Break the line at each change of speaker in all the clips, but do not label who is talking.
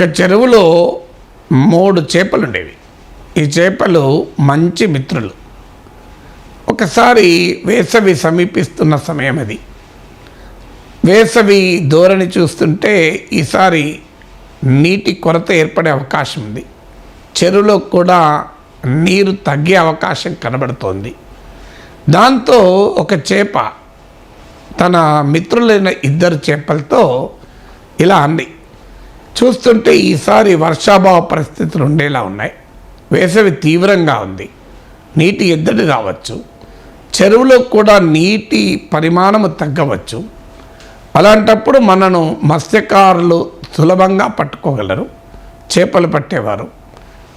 ఒక చెరువులో మూడు చేపలు ఉండేవి ఈ చేపలు మంచి మిత్రులు. ఒకసారి వేసవి సమీపిస్తున్న సమయం అది. వేసవి ధోరణి చూస్తుంటే ఈసారి నీటి కొరత ఏర్పడే అవకాశం ఉంది. చెరువులో కూడా నీరు తగ్గే అవకాశం కనబడుతోంది. దాంతో ఒక చేప తన మిత్రులైన ఇద్దరు చేపలతో ఇలా అంది. చూస్తుంటే ఈసారి వర్షాభావ పరిస్థితులు ఉండేలా ఉన్నాయి. వేసవి తీవ్రంగా ఉంది. నీటి ఎద్దడి రావచ్చు. చెరువులో కూడా నీటి పరిమాణము తగ్గవచ్చు. అలాంటప్పుడు మనను మత్స్యకారులు సులభంగా పట్టుకోగలరు. చేపలు పట్టేవారు.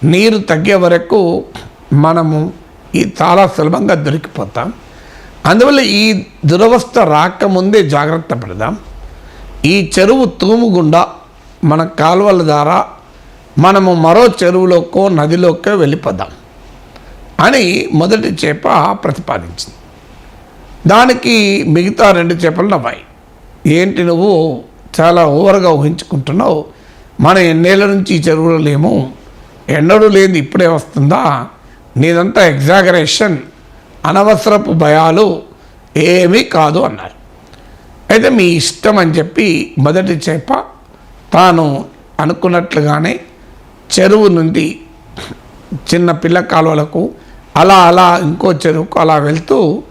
నీరు తగ్గే వరకు మనము ఈ చాలా సులభంగా దొరికిపోతాం. అందువల్ల ఈ దురవస్థ రాకముందే జాగ్రత్త పడదాం. ఈ చెరువు తూముగుండా మన కాలువల ద్వారా మనము మరో చెరువులోకో నదిలోకో వెళ్ళిపోదాం అని మొదటి చేప ప్రతిపాదించింది. దానికి మిగతా రెండు చేపలు నవ్వాయి. ఏంటి నువ్వు చాలా ఓవర్గా ఊహించుకుంటున్నావు? మన ఎన్నేళ్ళ నుంచి ఈ చెరువులో లేము. ఎన్నడూ లేని ఇప్పుడే వస్తుందా? నీదంతా ఎగ్జాగరేషన్ అనవసరపు భయాలు ఏమీ కాదు అన్నారు. అయితే మీ ఇష్టం అని చెప్పి మొదటి చేప తాను అనుకున్నట్లుగానే చెరువు నుండి చిన్న పిల్ల కాలువలకు అలా అలా ఇంకో చెరువుకు అలా వెళ్తూ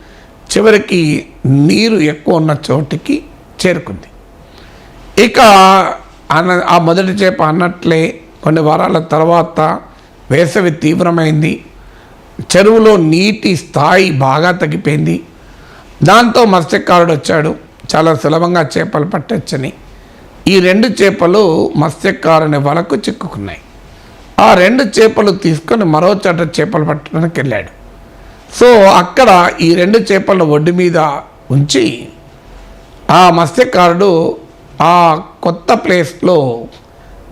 చివరికి నీరు ఎక్కువ ఉన్న చోటికి చేరుకుంది. ఇక అన్న ఆ మొదటి చేప అన్నట్లే కొన్ని వారాల తర్వాత వేసవి తీవ్రమైంది. చెరువులో నీటి స్థాయి బాగా తగ్గిపోయింది. దాంతో మత్స్యకారుడు వచ్చాడు. చాలా సులభంగా చేపలు పట్టొచ్చని ఈ రెండు చేపలు మత్స్యకారుని వలకు చిక్కుకున్నాయి. ఆ రెండు చేపలు తీసుకొని మరో చోట చేపలు పట్టడానికి వెళ్ళాడు. సో అక్కడ ఈ రెండు చేపలను ఒడ్డు మీద ఉంచి ఆ మత్స్యకారుడు ఆ కొత్త ప్లేస్లో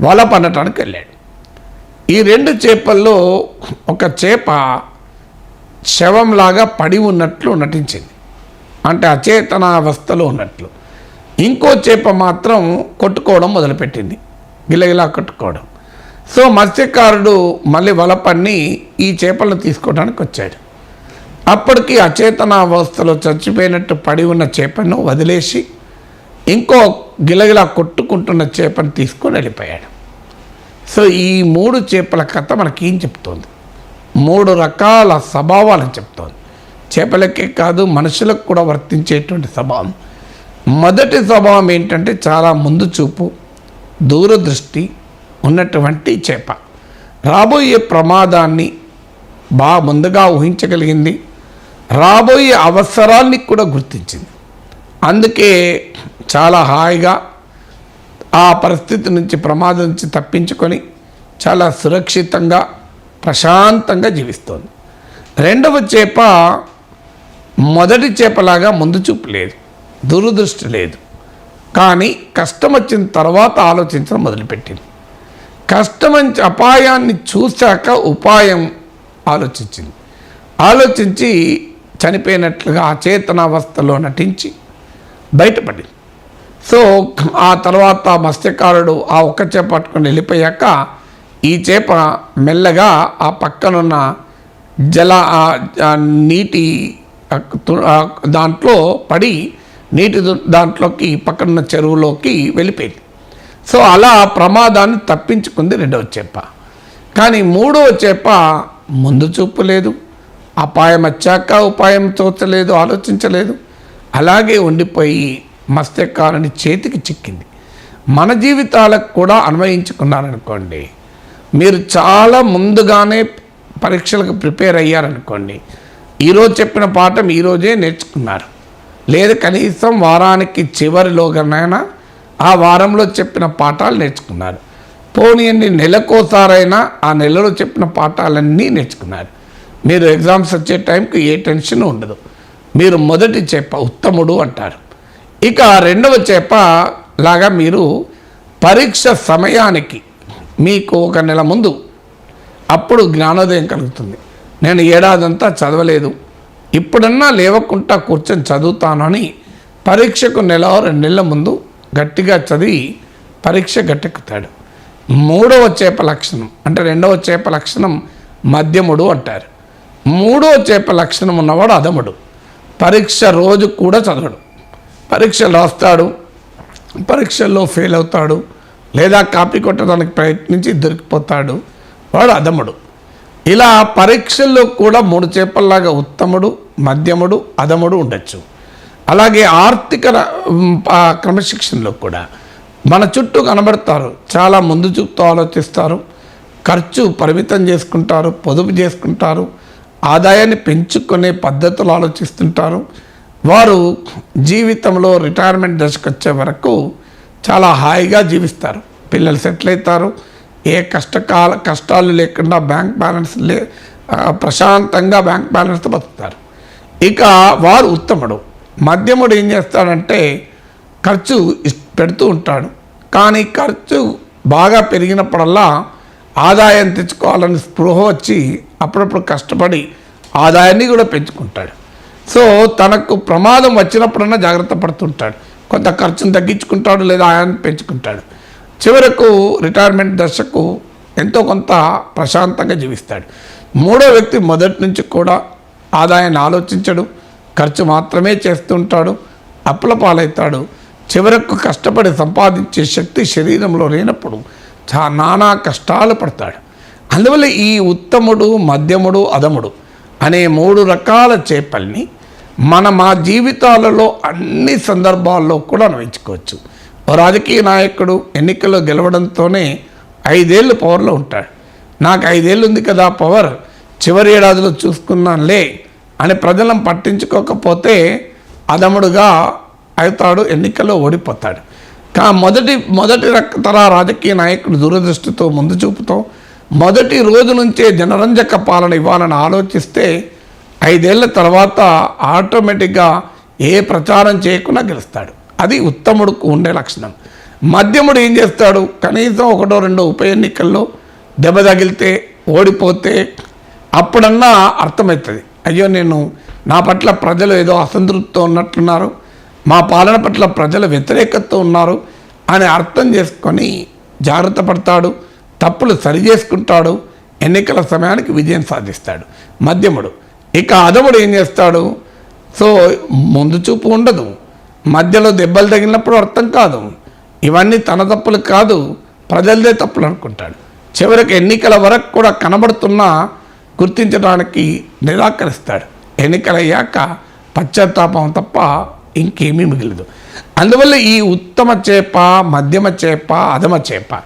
వల పన్నటానికి వెళ్ళాడు. ఈ రెండు చేపల్లో ఒక చేప శవంలాగా పడి ఉన్నట్లు నటించింది. అంటే అచేతన అవస్థలో ఉన్నట్లు. ఇంకో చేప మాత్రం కొట్టుకోవడం మొదలుపెట్టింది. గిలగిలా కొట్టుకోవడం. సో మత్స్యకారుడు మళ్ళీ వల పన్ని ఈ చేపలను తీసుకోవడానికి వచ్చాడు. అప్పటికి అచేతనావస్థలో చచ్చిపోయినట్టు పడి ఉన్న చేపను వదిలేసి ఇంకో గిలగిలా కొట్టుకుంటున్న చేపను తీసుకొని వెళ్ళిపోయాడు. సో ఈ మూడు చేపల కథ మనకి ఏం చెప్తోంది? మూడు రకాల స్వభావాలను చెప్తోంది. చేపలకే కాదు మనుషులకు కూడా వర్తించేటువంటి స్వభావం. మొదటి స్వభావం ఏంటంటే చాలా ముందు చూపు దూరదృష్టి ఉన్నటువంటి చేప. రాబోయే ప్రమాదాన్ని బాగా ముందుగా ఊహించగలిగింది. రాబోయే అవసరాన్ని కూడా గుర్తించింది. అందుకే చాలా హాయిగా ఆ పరిస్థితి నుంచి ప్రమాదం నుంచి తప్పించుకొని చాలా సురక్షితంగా ప్రశాంతంగా జీవిస్తోంది. రెండవ చేప మొదటి చేపలాగా ముందు చూపు లేదు. దురదృష్టి లేదు. కానీ కష్టం వచ్చిన తర్వాత ఆలోచించడం మొదలుపెట్టింది. కష్టం అపాయాన్ని చూశాక ఉపాయం ఆలోచించింది. ఆలోచించి చనిపోయినట్లుగా అచేతనావస్థలో నటించి బయటపడింది. సో ఆ తర్వాత మత్స్యకారుడు ఆ ఒక్క చేప పట్టుకొని వెళ్ళిపోయాక ఈ చేప మెల్లగా ఆ పక్కనున్న జల నీటి దాంట్లో పడి నీటి దాంట్లోకి పక్కనున్న చెరువులోకి వెళ్ళిపోయింది. సో అలా ప్రమాదాన్ని తప్పించుకుంది రెండవ చేప. కానీ మూడవ చేప ముందు చూపు లేదు అపాయం వచ్చాక ఉపాయం తోచలేదు ఆలోచించలేదు. అలాగే ఉండిపోయి మత్స్యకారుని చేతికి చిక్కింది. మన జీవితాలకు కూడా అన్వయించుకున్నారనుకోండి మీరు చాలా ముందుగానే పరీక్షలకు ప్రిపేర్ అయ్యారనుకోండి ఈరోజు చెప్పిన పాఠం ఈరోజే నేర్చుకున్నారు. లేదు కనీసం వారానికి చివరిలోగానైనా ఆ వారంలో చెప్పిన పాఠాలు నేర్చుకున్నారు పోనీయండి నెలకోసారైనా ఆ నెలలో చెప్పిన పాఠాలన్నీ నేర్చుకున్నారు మీరు ఎగ్జామ్స్ వచ్చే టైంకి ఏ టెన్షన్ ఉండదు. మీరు మొదటి చేప ఉత్తముడు అంటారు. ఇక రెండవ చేప లాగా మీరు పరీక్ష సమయానికి మీకు ఒక నెల ముందు అప్పుడు జ్ఞానోదయం కలుగుతుంది. నేను ఏడాదంతా చదవలేదు. ఇప్పుడన్నా లేవకుండా కూర్చొని చదువుతానని పరీక్షకు నెల రెండు నెలల ముందు గట్టిగా చదివి పరీక్ష గట్టెక్కుతాడు. మూడవ చేప లక్షణం అంటే రెండవ చేప లక్షణం మధ్యముడు అంటారు. మూడవ చేప లక్షణం ఉన్నవాడు అధముడు. పరీక్ష రోజు కూడా చదవడు. పరీక్షలు రాస్తాడు పరీక్షల్లో ఫెయిల్ అవుతాడు లేదా కాపీ కొట్టడానికి ప్రయత్నించి దొరికిపోతాడు. వాడు అధముడు. ఇలా పరీక్షల్లో కూడా మూడు చేపల్లాగా ఉత్తముడు మధ్యముడు అధముడు ఉండొచ్చు. అలాగే ఆర్థిక క్రమశిక్షణలో కూడా. మన చుట్టూ కనబడతారు చాలా ముందు చూపుతూ ఆలోచిస్తారు ఖర్చు పరిమితం చేసుకుంటారు పొదుపు చేసుకుంటారు ఆదాయాన్ని పెంచుకునే పద్ధతులు ఆలోచిస్తుంటారు. వారు జీవితంలో రిటైర్మెంట్ దశకు వచ్చే వరకు చాలా హాయిగా జీవిస్తారు. పిల్లలు సెటిల్ అవుతారు ఏ కష్టకాల కష్టాలు లేకుండా బ్యాంక్ బ్యాలెన్స్ లే ప్రశాంతంగా బ్యాంక్ బ్యాలెన్స్తో బతుకుతారు. ఇక వారు ఉత్తముడు. మధ్యముడు ఏం చేస్తాడంటే ఖర్చు ఇస్- పెడుతూ ఉంటాడు. కానీ ఖర్చు బాగా పెరిగినప్పుడల్లా ఆదాయం తెచ్చుకోవాలని స్పృహ వచ్చి అప్పుడప్పుడు కష్టపడి ఆదాయాన్ని కూడా పెంచుకుంటాడు. సో తనకు ప్రమాదం వచ్చినప్పుడన్నా జాగ్రత్త పడుతుంటాడు. కొంత ఖర్చును తగ్గించుకుంటాడు లేదా ఆయాన్ని పెంచుకుంటాడు. చివరకు రిటైర్మెంట్ దశకు ఎంతో కొంత ప్రశాంతంగా జీవిస్తాడు. మూడో వ్యక్తి మొదటి నుంచి కూడా ఆదాయాన్ని ఆలోచించడు. ఖర్చు మాత్రమే చేస్తుంటాడు. అప్పుల పాలవుతాడు చివరకు కష్టపడి సంపాదించే శక్తి శరీరంలో లేనప్పుడు చా నానా కష్టాలు పడతాడు. అందువల్ల ఈ ఉత్తముడు మధ్యముడు అధముడు అనే మూడు రకాల చేపల్ని మన మా జీవితాలలో అన్ని సందర్భాల్లో కూడా అన్వయించుకోవచ్చు. రాజకీయ నాయకుడు ఎన్నికల్లో గెలవడంతోనే ఐదేళ్ళు పవర్లో ఉంటాడు. నాకు ఐదేళ్ళు ఉంది కదా పవర్ చివరి ఏడాదిలో చూసుకున్నానులే అని ప్రజలను పట్టించుకోకపోతే అదముడుగా అవుతాడు ఎన్నికల్లో ఓడిపోతాడు. కా మొదటి మొదటి రక- తర రాజకీయ నాయకుడు దూరదృష్టితో ముందు చూపుతో మొదటి రోజు నుంచే జనరంజక పాలన ఇవ్వాలని ఆలోచిస్తే ఐదేళ్ళ తర్వాత ఆటోమేటిక్గా ఏ ప్రచారం చేయకుండా గెలుస్తాడు. అది ఉత్తముడుకు ఉండే లక్షణం. మధ్యముడు ఏం చేస్తాడు? కనీసం ఒకటో రెండో ఉప ఎన్నికల్లో దెబ్బ తగిలితే ఓడిపోతే అప్పుడన్నా అర్థమవుతుంది. అయ్యో నేను నా పట్ల ప్రజలు ఏదో అసంతృప్తితో ఉన్నట్టున్నారు మా పాలన పట్ల ప్రజలు వ్యతిరేకతతో ఉన్నారు అని అర్థం చేసుకొని జాగ్రత్త పడతాడు తప్పులు సరి చేసుకుంటాడు ఎన్నికల సమయానికి విజయం సాధిస్తాడు. మధ్యముడు. ఇక అధముడు ఏం చేస్తాడు? సో ముందు చూపు ఉండదు. మధ్యలో దెబ్బలు తగిలినప్పుడు అర్థం కాదు. ఇవన్నీ తన తప్పులు కాదు ప్రజలదే తప్పులు అనుకుంటాడు. చివరికి ఎన్నికల వరకు కూడా కనబడుతున్నా గుర్తించడానికి నిరాకరిస్తాడు. ఎన్నికలయ్యాక పశ్చాత్తాపం తప్ప ఇంకేమీ మిగిలదు. అందువల్ల ఈ ఉత్తమ చేప మధ్యమ చేప అధమ చేప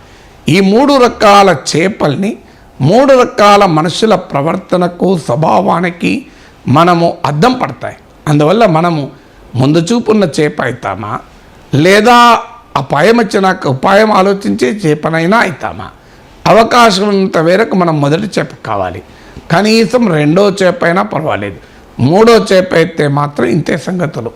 ఈ మూడు రకాల చేపల్ని మూడు రకాల మనుషుల ప్రవర్తనకు స్వభావానికి మనము అద్దం పడతాయి. అందువల్ల మనము ముందు చూపున్న చేప అవుతామా లేదా అపాయం వచ్చినాక ఉపాయం ఆలోచించే చేపనైనా అవుతామా అవకాశం ఉన్నంత మేరకు మనం మొదటి చేప కావాలి. కనీసం రెండో చేప అయినా పర్వాలేదు. మూడో చేప అయితే మాత్రం ఇంతే సంగతులు.